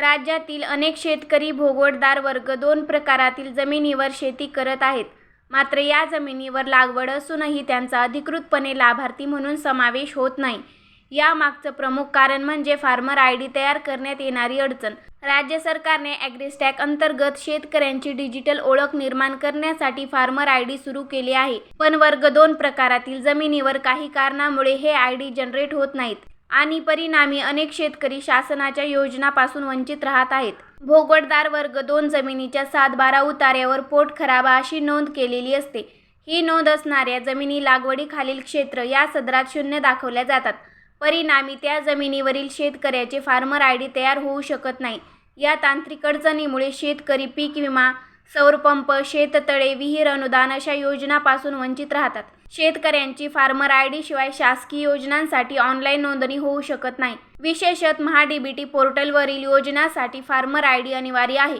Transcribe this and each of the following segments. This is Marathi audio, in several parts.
राज्यातील अनेक शेतकरी भोगवटदार वर्ग दोन प्रकारातील जमिनीवर शेती करत आहेत. मात्र या जमिनीवर लागवड असूनही त्यांचा अधिकृतपणे लाभार्थी म्हणून समावेश होत नाही. यामागचं प्रमुख कारण म्हणजे फार्मर आय डी तयार करण्यात येणारी अडचण. राज्य सरकारने ॲग्रिस्टॅक अंतर्गत शेतकऱ्यांची डिजिटल ओळख निर्माण करण्यासाठी फार्मर आय डी सुरू केली आहे. पण वर्ग दोन प्रकारातील जमिनीवर काही कारणामुळे हे आय डी जनरेट होत नाहीत. आणि परिणामी अनेक शेतकरी शासनाच्या योजनापासून वंचित राहत आहेत. भोगवटदार वर्ग दोन जमिनीच्या सात बारा उतार्यावर पोट खराबा अशी नोंद केलेली असते. ही नोंद असणाऱ्या जमिनी लागवडीखालील क्षेत्र या सदरात शून्य दाखवल्या जातात. परिणामी त्या जमिनीवरील शेतकऱ्याचे फार्मर आय डी तयार होऊ शकत नाही. या तांत्रिक अडचणीमुळे शेतकरी पीक विमा सौरपंप शेततळे विहीर अनुदान अशा योजनापासून वंचित राहतात. शेतकऱ्यांची फार्मर आय डी शिवाय शासकीय योजनांसाठी ऑनलाईन नोंदणी होऊ शकत नाही. विशेषत महाडीबीटी पोर्टलवरील योजनासाठी फार्मर आय डी अनिवार्य आहे.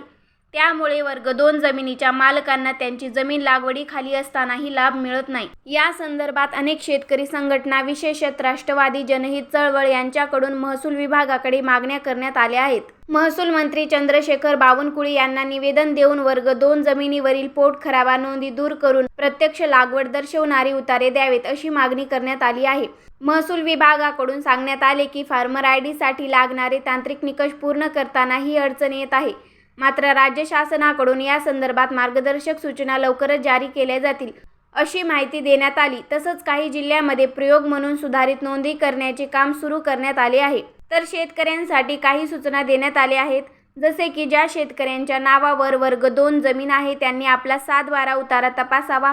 त्यामुळे वर्ग दोन जमिनीच्या मालकांना त्यांची जमीन लागवडीखाली असतानाही लाभ मिळत नाही. या संदर्भात अनेक शेतकरी संघटना विशेषत राष्ट्रवादी जनहित चळवळ यांच्याकडून महसूल विभागाकडे मागण्या करण्यात आल्या आहेत. महसूल मंत्री चंद्रशेखर बावनकुळे यांना निवेदन देऊन वर्ग दोन जमिनीवरील पोट खराबा नोंदी दूर करून प्रत्यक्ष लागवड दर्शवणारे उतारे द्यावेत अशी मागणी करण्यात आली आहे. महसूल विभागाकडून सांगण्यात आले की फार्मर आय डीसाठी लागणारे तांत्रिक निकष पूर्ण करताना ही अडचण येत आहे. मात्र राज्य शासनाकडून या संदर्भात मार्गदर्शक सूचना लवकरच जारी केल्या जातील अशी माहिती देण्यात आली. तसंच काही जिल्ह्यामध्ये प्रयोग म्हणून सुधारित नोंदी करण्याचे काम सुरू करण्यात आले आहे. तर शेतकऱ्यांसाठी काही सूचना देण्यात आल्या आहेत. जसे की ज्या शेतकऱ्यांच्या नावावर वर्ग दोन जमीन आहे त्यांनी आपला सात बारा उतारा तपासावा.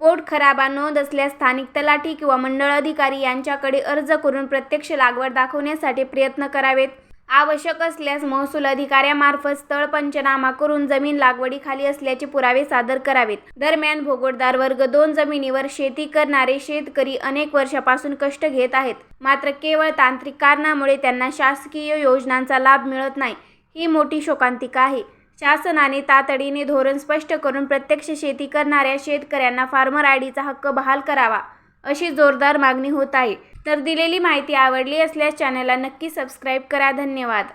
पोट खराबा नोंद असल्यास स्थानिक तलाठी किंवा मंडळ अधिकारी यांच्याकडे अर्ज करून प्रत्यक्ष लागवड दाखवण्यासाठी प्रयत्न करावेत. आवश्यक असल्यास महसूल अधिकाऱ्यामार्फत स्थळ पंचनामा करून जमीन लागवडीखाली असल्याचे पुरावे सादर करावेत. दरम्यान भोगोटदार वर्ग दोन जमिनीवर शेती करणारे शेतकरी अनेक वर्षापासून कष्ट घेत आहेत. मात्र केवळ तांत्रिक कारणामुळे त्यांना शासकीय योजनांचा लाभ मिळत नाही. ही मोठी शोकांतिका आहे. शासनाने तातडीने धोरण स्पष्ट करून प्रत्यक्ष शेती करणाऱ्या शेतकऱ्यांना फार्मर आय डीचा हक्क बहाल करावा अशी जोरदार मागणी होत आहे. तर दिलेली माहिती आवडली असल्यास चॅनलला नक्की सबस्क्राईब करा. धन्यवाद.